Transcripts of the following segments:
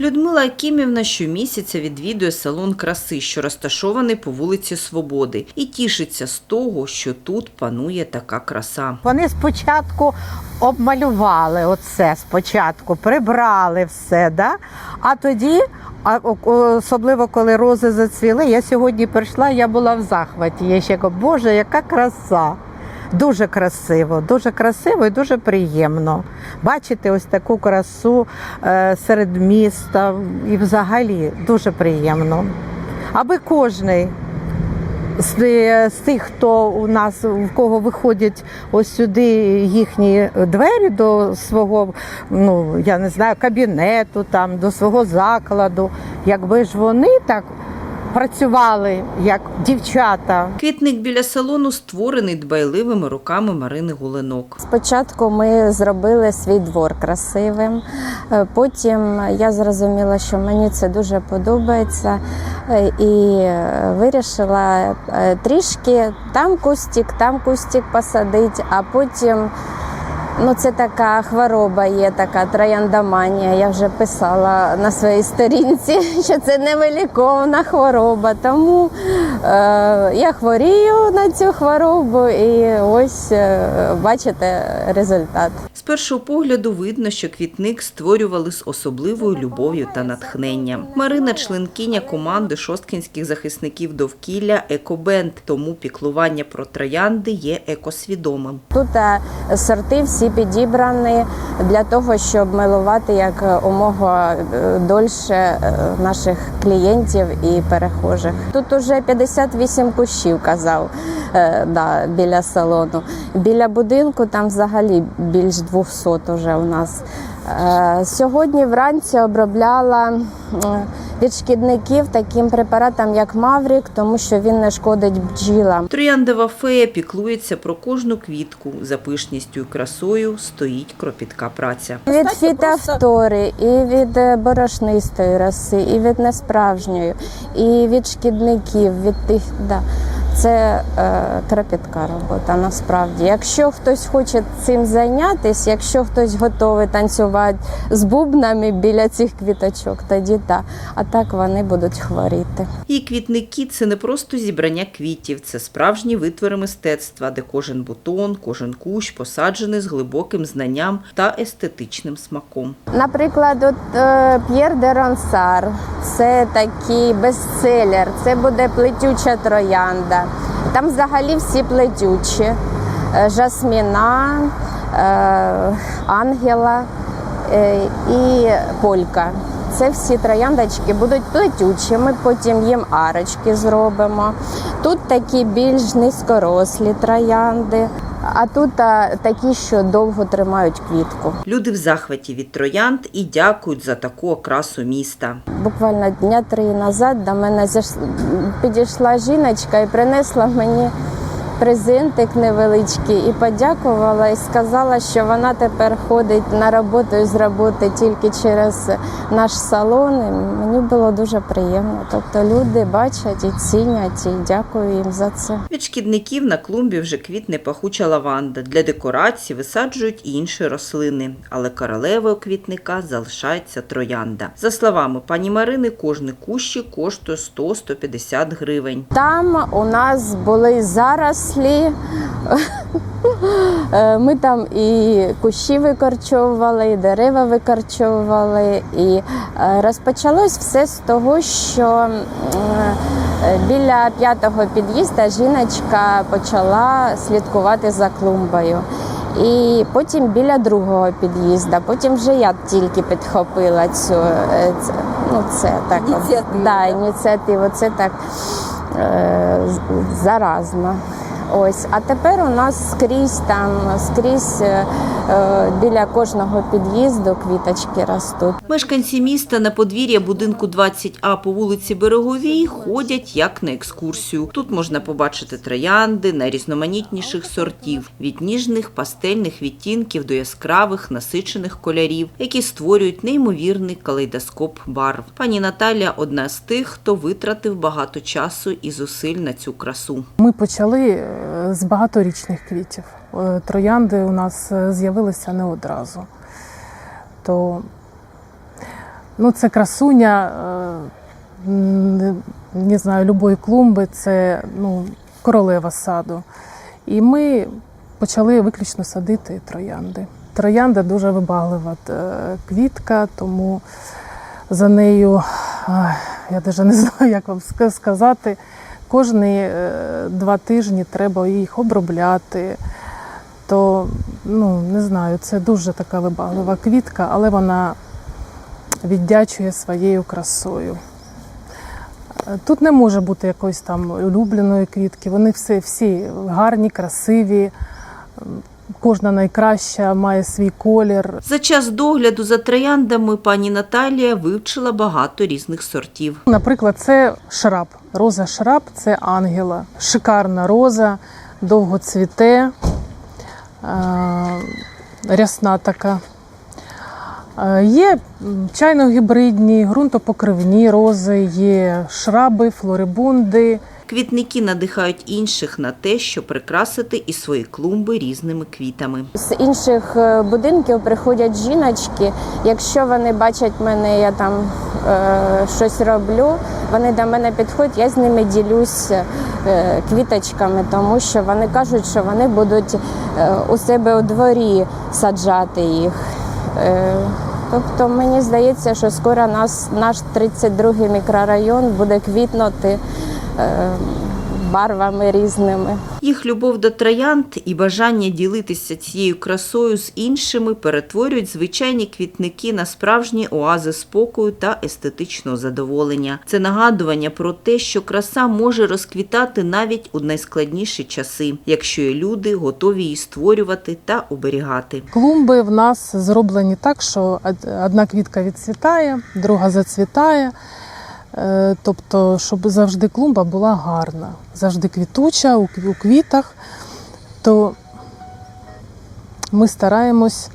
Людмила Акімівна щомісяця відвідує салон краси, що розташований по вулиці Свободи, і тішиться з того, що тут панує така краса. Вони спочатку обмалювали оце спочатку, прибрали все, да? а тоді, особливо коли рози зацвіли, я сьогодні прийшла, я була в захваті. Я ще кажу, Боже, яка краса! Дуже красиво, дуже красиво і дуже приємно. Бачити ось таку красу е, серед міста і взагалі дуже приємно. Аби кожний з, з тих, хто у нас в кого виходять ось сюди їхні двері до свого, ну я не знаю, кабінету, там до свого закладу. Якби ж вони так працювали, як дівчата, Квітник біля салону створений дбайливими руками Марини Гуленок. Спочатку ми зробили свій двор красивим. е, Потім я зрозуміла, що мені це дуже подобається, е, і е, вирішила трішки там кустик, там кустик посадити, а потім. Ну, це така хвороба є, така трояндоманія. Я вже писала на своїй сторінці, що це невиліковна хвороба. Тому е, я хворію на цю хворобу, і ось е, бачите результат. З першого погляду видно, що квітник створювали з особливою любов'ю та натхненням. Марина членкиня команди шосткінських захисників довкілля Екобенд, тому піклування про троянди є екосвідомим. Тут е, сорти всі підібрані для того, щоб милувати як умога е, дольше е, наших клієнтів і перехожих. Тут уже 58 кущів казав е, да, біля салону. Біля будинку там взагалі більш 200 вже у нас. Е, Сьогодні вранці обробляла від шкідників таким препаратом, як Маврік, тому що він не шкодить бджілам. Трояндова фея піклується про кожну квітку. За пишністю і красою стоїть кропітка праця. Від фітофтори, і від е, борошнистої роси, і від несправжньої, і від шкідників, від тих. Да. Це е, кропітка робота насправді. Якщо хтось хоче цим зайнятися, якщо хтось готовий танцювати з бубнами біля цих квіточок, тоді так. А так вони будуть хворіти. І квітники це не просто зібрання квітів, це справжні витвори мистецтва, де кожен бутон, кожен кущ посаджений з глибоким знанням та естетичним смаком. Наприклад, от е, П'єр де Ронсар це такий бестселер, це буде плетюча троянда. Там взагалі всі плетючі. Е, Жасміна, е, ангела е, і полька. Це всі трояндочки будуть плетючими, потім їм арочки зробимо. Тут такі більш низькорослі троянди, а тут а, такі, що довго тримають квітку. Люди в захваті від троянд і дякують за таку окрасу міста. Буквально дня три назад до мене підійшла жіночка і принесла мені презентик невеличкий і подякувала і сказала, що вона тепер ходить на роботу і з роботи тільки через наш салон. І мені було дуже приємно. Тобто люди бачать і цінять, і дякую їм за це. Від шкідників на клумбі вже квітне пахуча лаванда. Для декорації висаджують і інші рослини, але королевою квітника залишається троянда. За словами пані Марини, кожний кущик коштує 100-150 гривень. Там у нас були зарослі. Е, Ми там і кущі викорчовували, і дерева викорчовували. І е, розпочалось все з того, що е, біля п'ятого під'їзду жіночка почала слідкувати за клумбою. І потім біля другого під'їзду, потім вже я тільки підхопила цю це, ну, це так Ініціативу, да, да? ініціативу. Це так е, заразно. Ось, а тепер у нас скрізь там, скрізь е, е, біля кожного під'їзду квіточки ростуть. Мешканці міста на подвір'я будинку 20А по вулиці Береговій ходять як на екскурсію. Тут можна побачити троянди найрізноманітніших сортів від ніжних пастельних відтінків до яскравих насичених кольорів, які створюють неймовірний калейдоскоп барв. Пані Наталя одна з тих, хто витратив багато часу і зусиль на цю красу. Ми почали е, з багаторічних квітів. Е, Троянди у нас е, з'явилися не одразу. То Ну, це красуня, е, не знаю, любої клумби, це ну, королева саду. І ми почали виключно садити троянди. Троянда дуже вибаглива квітка, тому за нею, я навіть не знаю, як вам сказати, кожні е, два тижні треба їх обробляти. То ну, не знаю, це дуже така вибаглива квітка, але вона віддячує своєю красою. Тут не може бути якоїсь там улюбленої квітки. Вони всі, всі гарні, красиві, кожна найкраща має свій колір. За час догляду за трояндами пані Наталія вивчила багато різних сортів. Наприклад, це шраб. Роза шраб це ангела. Шикарна роза, довго цвіте, е, рясна така. Е, Є чайно-гібридні, ґрунтопокривні рози, є шраби, флорибунди. Квітники надихають інших на те, щоб прикрасити і свої клумби різними квітами. З інших е, будинків приходять жіночки. Якщо вони бачать мене, я там е, щось роблю, вони до мене підходять, я з ними ділюсь е, квіточками, тому що вони кажуть, що вони будуть е, у себе у дворі саджати їх. Е, Тобто мені здається, що скоро нас, наш 32-й мікрорайон буде квітнути барвами різними. Їх любов до троянд і бажання ділитися цією красою з іншими перетворюють звичайні квітники на справжні оази спокою та естетичного задоволення. Це нагадування про те, що краса може розквітати навіть у найскладніші часи, якщо є люди готові її створювати та оберігати. Клумби в нас зроблені так, що од- одна квітка відцвітає, друга зацвітає. Е, Тобто, щоб завжди клумба була гарна, завжди квітуча у кві- у квітах, то ми стараємось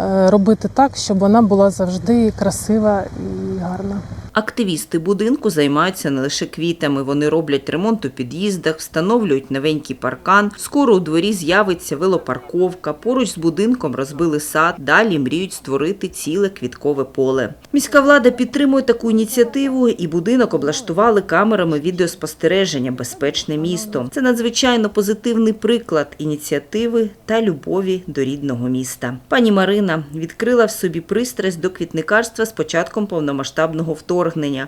е, робити так, щоб вона була завжди красива і. Активісти будинку займаються не лише квітами. Вони роблять ремонт у під'їздах, встановлюють новенький паркан. Скоро у дворі з'явиться велопарковка. Поруч з будинком розбили сад. Далі мріють створити ціле квіткове поле. Міська влада підтримує таку ініціативу, і будинок облаштували камерами відеоспостереження Безпечне місто. Це надзвичайно позитивний приклад ініціативи та любові до рідного міста. Пані Марина відкрила в собі пристрасть до квітникарства з початком повномасштабного вторгнення.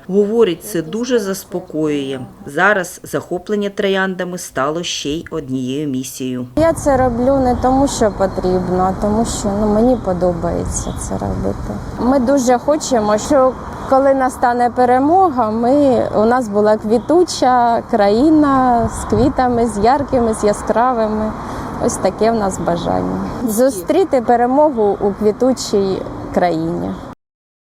Говорить, це дуже заспокоює. Зараз захоплення трояндами стало ще й однією місією. Я це роблю не тому, що потрібно, а тому, що ну, мені подобається це робити. Ми дуже хочемо, що коли настане перемога, ми, у нас була квітуча країна з квітами, з яркими, з яскравими. Ось таке в нас бажання. Зустріти перемогу у квітучій країні.